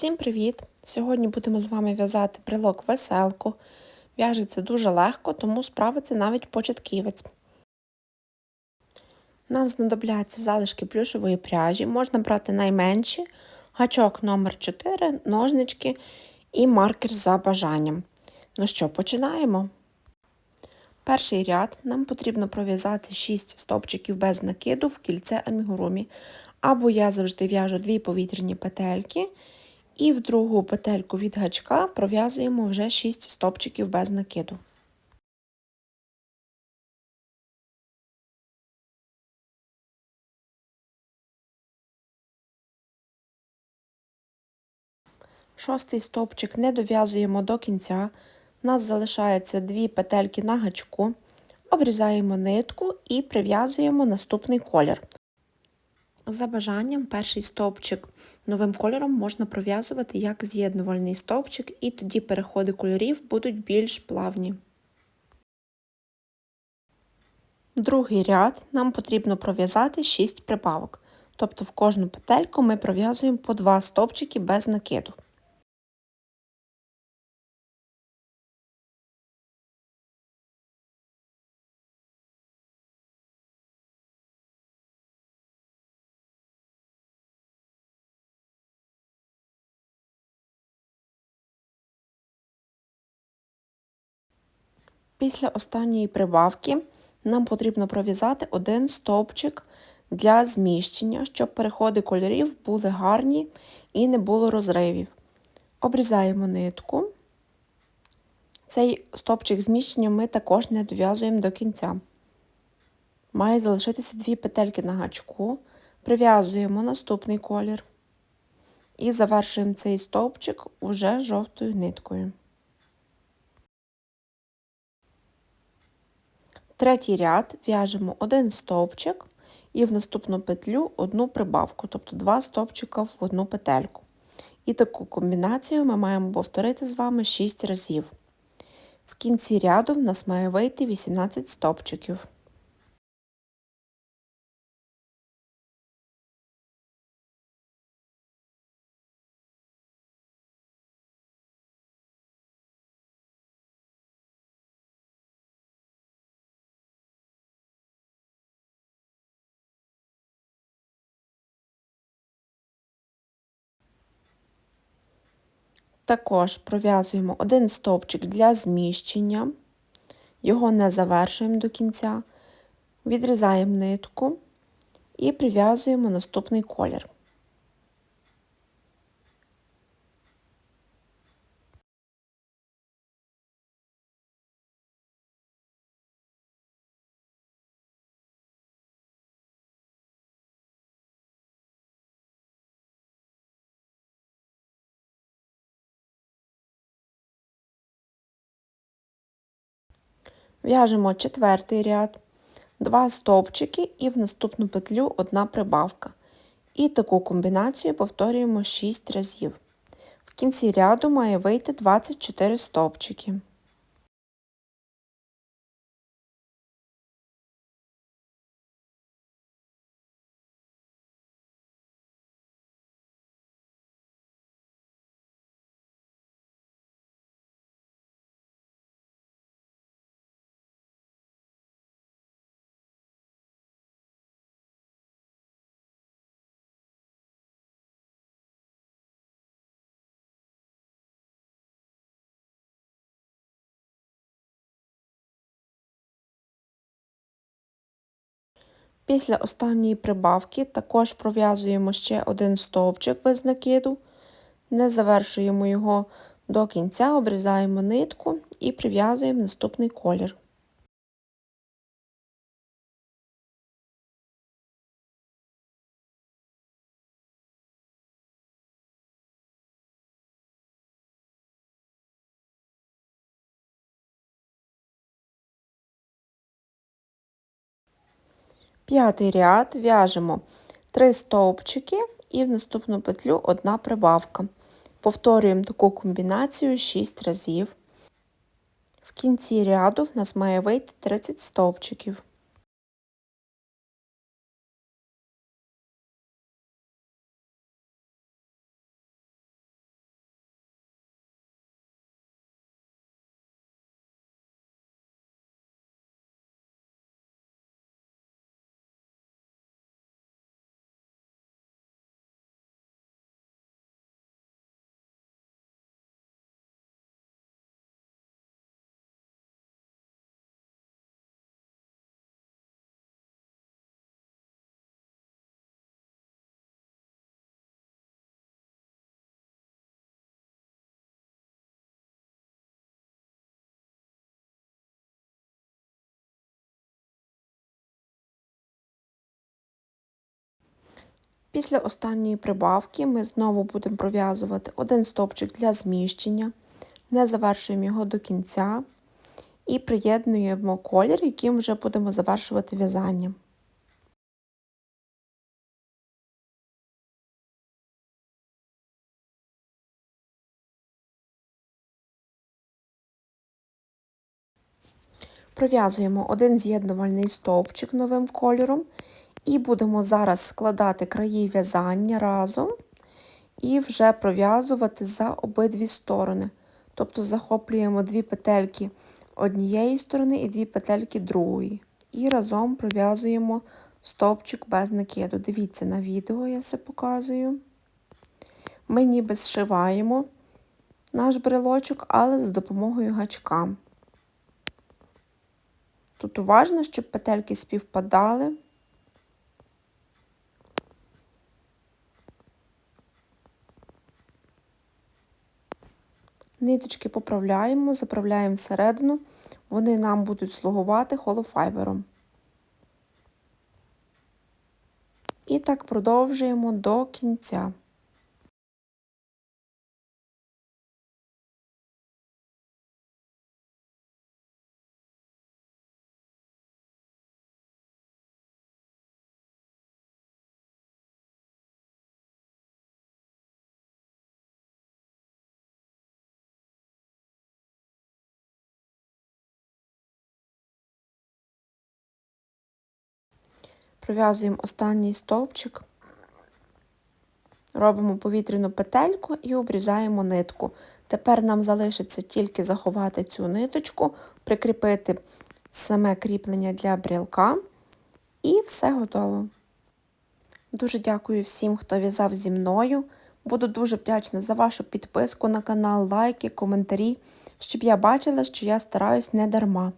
Всім привіт! Сьогодні будемо з вами в'язати брелок веселку. В'яжеться дуже легко, тому справиться навіть початківець. Нам знадобляться залишки плюшової пряжі, можна брати найменші, гачок номер 4 ножнички і маркер за бажанням. Ну що, починаємо. Перший ряд нам потрібно пров'язати 6 стовпчиків без накиду в кільце амігурумі. Або я завжди в'яжу дві повітряні петельки. І в другу петельку від гачка пров'язуємо вже 6 стопчиків без накиду. Шостий стовпчик не дов'язуємо до кінця. У нас залишається дві петельки на гачку, обрізаємо нитку і прив'язуємо наступний колір. За бажанням перший стовпчик новим кольором можна пров'язувати як з'єднувальний стовпчик, і тоді переходи кольорів будуть більш плавні. Другий ряд нам потрібно пров'язати 6 прибавок, тобто в кожну петельку ми пров'язуємо по 2 стовпчики без накиду. Після останньої прибавки нам потрібно пров'язати один стовпчик для зміщення, щоб переходи кольорів були гарні і не було розривів. Обрізаємо нитку. Цей стовпчик зміщення ми також не дов'язуємо до кінця. Має залишитися дві петельки на гачку, прив'язуємо наступний колір і завершуємо цей стовпчик уже жовтою ниткою. Третій ряд в'яжемо один стовпчик і в наступну петлю одну прибавку, тобто два стовпчика в одну петельку. І таку комбінацію ми маємо повторити з вами 6 разів. В кінці ряду в нас має вийти 18 стовпчиків. Також пров'язуємо один стовпчик для зміщення, його не завершуємо до кінця, відрізаємо нитку і прив'язуємо наступний колір. В'яжемо четвертий ряд, два стовпчики і в наступну петлю одна прибавка. І таку комбінацію повторюємо 6 разів. В кінці ряду має вийти 24 стовпчики. Після останньої прибавки також пров'язуємо ще один стовпчик без накиду, не завершуємо його до кінця, обрізаємо нитку і прив'язуємо наступний колір. П'ятий ряд в'яжемо 3 стовпчики і в наступну петлю одна прибавка. Повторюємо таку комбінацію 6 разів. В кінці ряду в нас має вийти 30 стовпчиків. Після останньої прибавки ми знову будемо пров'язувати один стовпчик для зміщення, не завершуємо його до кінця і приєднуємо колір, яким вже будемо завершувати в'язання. Пров'язуємо один з'єднувальний стовпчик новим кольором і будемо зараз складати краї в'язання разом і вже пров'язувати за обидві сторони. Тобто захоплюємо дві петельки однієї сторони і дві петельки другої. І разом пров'язуємо стовпчик без накиду. Дивіться на відео, я все показую. Ми ніби зшиваємо наш брелочок, але за допомогою гачка. Тут уважно, щоб петельки співпадали. Ниточки поправляємо, заправляємо всередину, вони нам будуть слугувати холофайбером. І так продовжуємо до кінця. Пров'язуємо останній стовпчик, робимо повітряну петельку і обрізаємо нитку. Тепер нам залишиться тільки заховати цю ниточку, прикріпити саме кріплення для брілка, і все готово. Дуже дякую всім, хто в'язав зі мною. Буду дуже вдячна за вашу підписку на канал, лайки, коментарі, щоб я бачила, що я стараюсь не дарма.